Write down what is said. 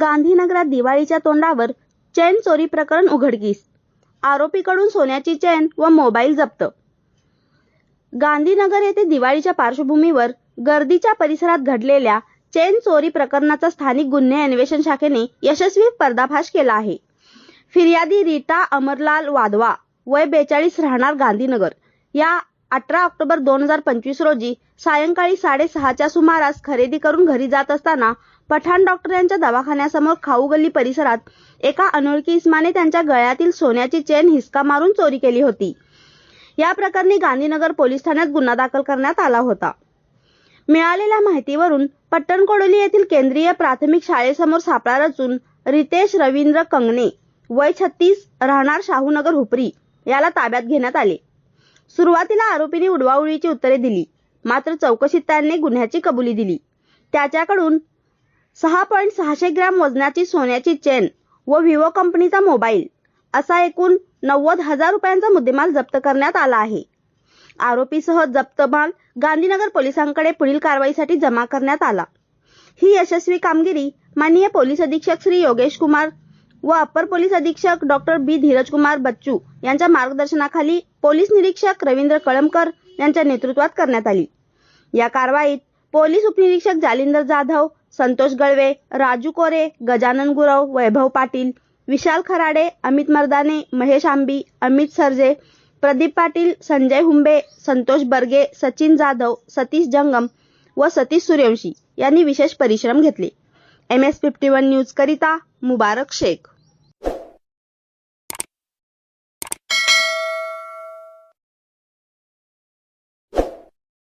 गांधीनगरात दिवाळीच्या तोंडावर चेन चोरी प्रकरण उघडकीस. आरोपीकडून सोन्याची चेन व मोबाईल जप्त. गांधीनगर येथे दिवाळीच्या पार्श्वभूमीवर गर्दीच्या परिसरात घडलेल्या चेन चोरी प्रकरणाचा स्थानिक गुन्हे अन्वेषण शाखेने यशस्वी पर्दाफाश केला आहे. फिर्यादी रीता अमरलाल वाधवा वय बेचाळीस राहणार गांधीनगर. या अठरा ऑक्टोबर दोन हजार पंचवीस रोजी सायंकाळी साडेसहाच्या सुमारास खरेदी करून घरी जात असताना पठाण डॉक्टर यांच्या दवाखान्यासमोर खाऊ गल्ली परिसरात एका अनोळखी इस्माने त्यांच्या गळ्यातील सोन्याची चेन हिसका मारून चोरी केली होती. या प्रकरणी गांधीनगर पोलीस ठाण्यात गुन्हा दाखल करण्यात आला होता. मिळालेल्या माहितीवरून पट्टणकोडोली येथील केंद्रीय प्राथमिक शाळेसमोर सापळा रचून रितेश रवींद्र कंगणे वय छत्तीस राहणार शाहूनगर हुपरी याला ताब्यात घेण्यात आले. सुरुवातीला आरोपीने उडवाउडीची उत्तरे दिली. मात्र चौकशीत त्यांनी गुन्ह्याची कबुली दिली. त्याच्याकडून सहा पॉईंट सहाशे ग्रॅम वजनाची सोन्याची चेन व व्हिवो कंपनीचा मोबाईल असा एकूण नव्वद हजार रुपयांचा मुद्देमाल जप्त करण्यात आला आहे. आरोपीसह जप्त माल गांधीनगर पोलिसांकडे पुढील कारवाईसाठी जमा करण्यात आला. ही यशस्वी कामगिरी माननीय पोलीस अधीक्षक श्री योगेश कुमार व अप्पर पोलीस अधीक्षक डॉक्टर बी. धीरज कुमार बच्चू यांच्या मार्गदर्शनाखाली पोलीस निरीक्षक रवींद्र कळमकर यांच्या नेतृत्वात करण्यात आली. या कारवाईत पोलीस उपनिरीक्षक जालिंदर जाधव संतोष गळवे राजू कोरे गजानन गुरव वैभव पाटील विशाल खराडे अमित मर्दाने महेश आंबी अमित सरजे प्रदीप पाटील संजय हुंबे संतोष बर्गे सचिन जाधव सतीश जंगम व सतीश सूर्यवंशी यांनी विशेष परिश्रम घेतले. M S fifty one news करिता मुबारक शेख.